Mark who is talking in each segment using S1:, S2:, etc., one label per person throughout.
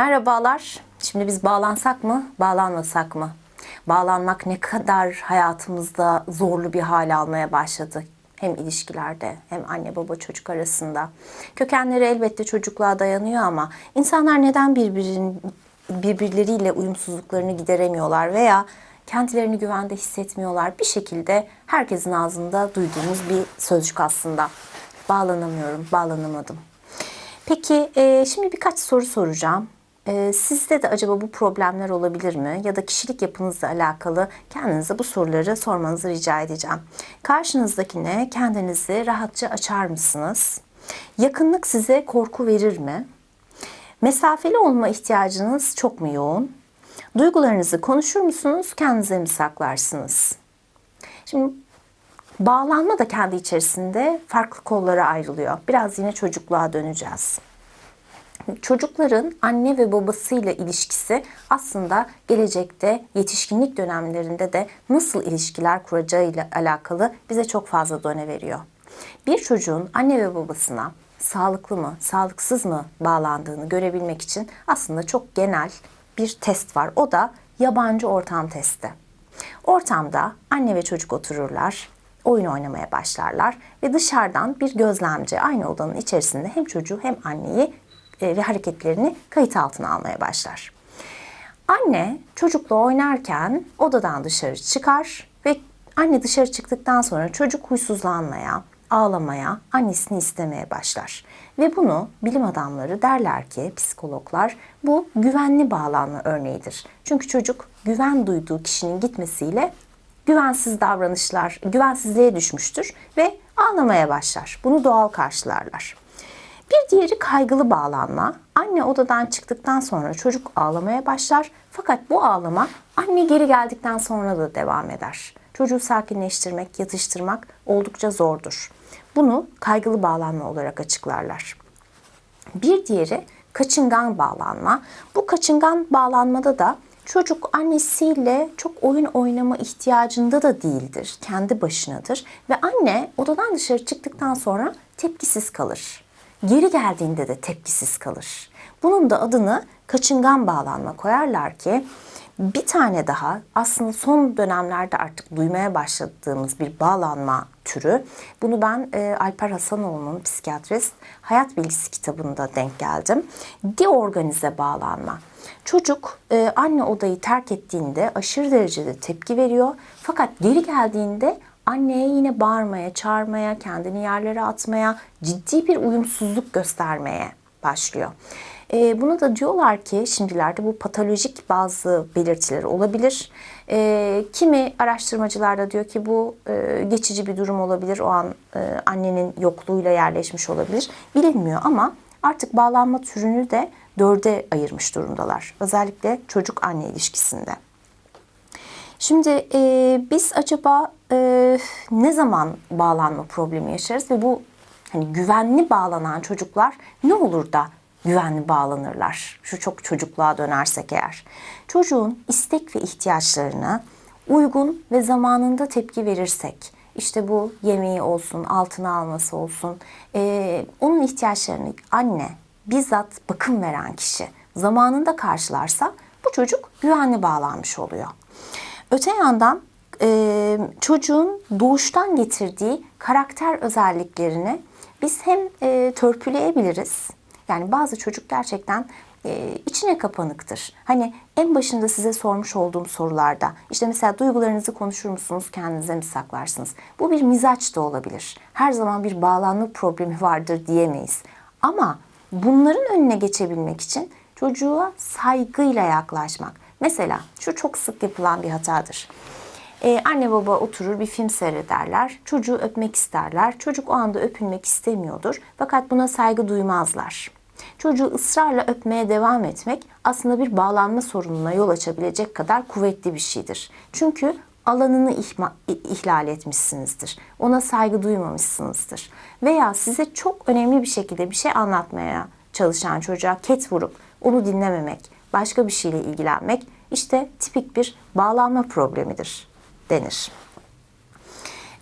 S1: Merhabalar. Şimdi biz bağlansak mı, bağlanmasak mı? Bağlanmak ne kadar hayatımızda zorlu bir hale almaya başladı. Hem ilişkilerde hem anne baba çocuk arasında. Kökenleri elbette çocukluğa dayanıyor ama insanlar neden birbirin, birbirleriyle uyumsuzluklarını gideremiyorlar veya kendilerini güvende hissetmiyorlar? Bir şekilde herkesin ağzında duyduğumuz bir sözcük aslında. Bağlanamıyorum, bağlanamadım. Peki e, şimdi birkaç soru soracağım. E, sizde de acaba bu problemler olabilir mi? Ya da kişilik yapınızla alakalı kendinize bu soruları sormanızı rica edeceğim. Karşınızdakine kendinizi rahatça açar mısınız? Yakınlık size korku verir mi? Mesafeli olma ihtiyacınız çok mu yoğun? Duygularınızı konuşur musunuz, kendinize mi saklarsınız? Şimdi Bağlanma da kendi içerisinde farklı kollara ayrılıyor. Biraz yine çocukluğa döneceğiz. Çocukların anne ve babasıyla ilişkisi aslında gelecekte yetişkinlik dönemlerinde de nasıl ilişkiler kuracağıyla alakalı bize çok fazla done veriyor. Bir çocuğun anne ve babasına sağlıklı mı, sağlıksız mı bağlandığını görebilmek için aslında çok genel bir test var. O da yabancı ortam testi. Ortamda anne ve çocuk otururlar, oyun oynamaya başlarlar ve dışarıdan bir gözlemci aynı odanın içerisinde hem çocuğu hem anneyi ve hareketlerini kayıt altına almaya başlar. Anne çocukla oynarken odadan dışarı çıkar ve anne dışarı çıktıktan sonra çocuk huysuzlanmaya, ağlamaya, annesini istemeye başlar. Ve bunu bilim adamları derler ki psikologlar bu güvenli bağlanma örneğidir. Çünkü çocuk güven duyduğu kişinin gitmesiyle güvensiz davranışlar, güvensizliğe düşmüştür ve ağlamaya başlar. Bunu doğal karşılarlar. Bir diğeri kaygılı bağlanma. Anne odadan çıktıktan sonra çocuk ağlamaya başlar. Fakat bu ağlama anne geri geldikten sonra da devam eder. Çocuğu sakinleştirmek, yatıştırmak oldukça zordur. Bunu kaygılı bağlanma olarak açıklarlar. Bir diğeri kaçıngan bağlanma. Bu kaçıngan bağlanmada da çocuk annesiyle çok oyun oynama ihtiyacında da değildir. Kendi başınadır ve anne odadan dışarı çıktıktan sonra tepkisiz kalır. Geri geldiğinde de tepkisiz kalır. Bunun da adını kaçıngan bağlanma koyarlar ki bir tane daha aslında son dönemlerde artık duymaya başladığımız bir bağlanma türü. Bunu ben e, Alper Hasanoğlu'nun psikiyatrist Hayat Bilgisi kitabında denk geldim. Deorganize bağlanma. Çocuk e, anne odayı terk ettiğinde aşırı derecede tepki veriyor. Fakat geri geldiğinde anneye yine bağırmaya, çağırmaya, kendini yerlere atmaya, ciddi bir uyumsuzluk göstermeye başlıyor. E, buna da diyorlar ki şimdilerde bu patolojik bazı belirtileri olabilir. E, kimi araştırmacılar da diyor ki bu e, geçici bir durum olabilir. O an e, annenin yokluğuyla yerleşmiş olabilir. Bilinmiyor ama artık bağlanma türünü de dörde ayırmış durumdalar. Özellikle çocuk anne ilişkisinde. Şimdi e, biz acaba e, ne zaman bağlanma problemi yaşarız ve bu hani güvenli bağlanan çocuklar ne olur da güvenli bağlanırlar? Şu çok çocukluğa dönersek eğer. Çocuğun istek ve ihtiyaçlarına uygun ve zamanında tepki verirsek, işte bu yemeği olsun, altına alması olsun, e, onun ihtiyaçlarını anne, bizzat bakım veren kişi zamanında karşılarsa bu çocuk güvenli bağlanmış oluyor. Öte yandan e, çocuğun doğuştan getirdiği karakter özelliklerini biz hem e, törpüleyebiliriz. Yani bazı çocuk gerçekten e, içine kapanıktır. Hani en başında size sormuş olduğum sorularda işte mesela duygularınızı konuşur musunuz kendinize mi saklarsınız? Bu bir mizaç da olabilir. Her zaman bir bağlanma problemi vardır diyemeyiz. Ama bunların önüne geçebilmek için çocuğa saygıyla yaklaşmak. Mesela şu çok sık yapılan bir hatadır. Ee, anne baba oturur bir film seyrederler. Çocuğu öpmek isterler. Çocuk o anda öpülmek istemiyordur. Fakat buna saygı duymazlar. Çocuğu ısrarla öpmeye devam etmek aslında bir bağlanma sorununa yol açabilecek kadar kuvvetli bir şeydir. Çünkü alanını ihma, ihlal etmişsinizdir. Ona saygı duymamışsınızdır. Veya size çok önemli bir şekilde bir şey anlatmaya çalışan çocuğa ket vurup onu dinlememek, başka bir şeyle ilgilenmek işte tipik bir bağlanma problemidir denir.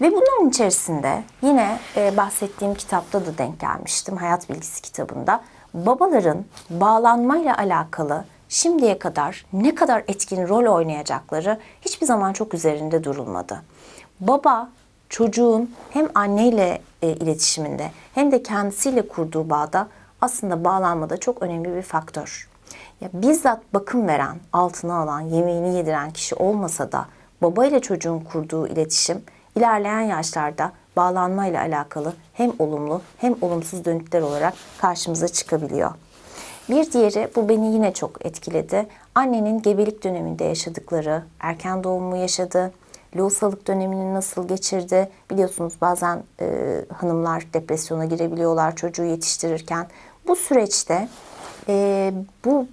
S1: Ve bunların içerisinde yine e, bahsettiğim kitapta da denk gelmiştim. Hayat Bilgisi kitabında. babaların bağlanmayla alakalı şimdiye kadar ne kadar etkin rol oynayacakları hiçbir zaman çok üzerinde durulmadı. Baba çocuğun hem anneyle e, iletişiminde hem de kendisiyle kurduğu bağda aslında bağlanmada çok önemli bir faktör. Ya bizzat bakım veren, altına alan, yemeğini yediren kişi olmasa da baba ile çocuğun kurduğu iletişim ilerleyen yaşlarda bağlanmayla alakalı hem olumlu hem olumsuz dönütler olarak karşımıza çıkabiliyor. Bir diğeri bu beni yine çok etkiledi. Annenin gebelik döneminde yaşadıkları, erken doğumu yaşadı, lohusalık dönemini nasıl geçirdi? Biliyorsunuz bazen e, hanımlar depresyona girebiliyorlar çocuğu yetiştirirken. Bu süreçte e, bu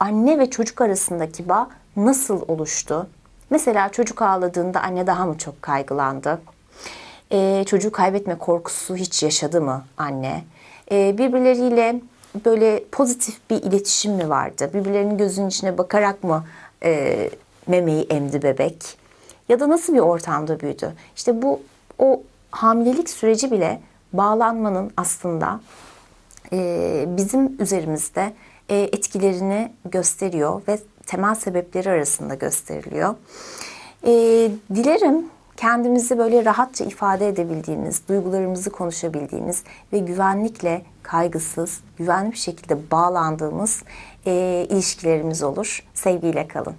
S1: anne ve çocuk arasındaki bağ nasıl oluştu? Mesela çocuk ağladığında anne daha mı çok kaygılandı? E, çocuğu kaybetme korkusu hiç yaşadı mı anne? E, birbirleriyle böyle pozitif bir iletişim mi vardı? Birbirlerinin gözünün içine bakarak mı e, memeyi emdi bebek? Ya da nasıl bir ortamda büyüdü? İşte bu o hamilelik süreci bile bağlanmanın aslında e, bizim üzerimizde etkilerini gösteriyor ve temel sebepleri arasında gösteriliyor. E, dilerim kendimizi böyle rahatça ifade edebildiğimiz, duygularımızı konuşabildiğimiz ve güvenlikle kaygısız, güvenli bir şekilde bağlandığımız e, ilişkilerimiz olur. Sevgiyle kalın.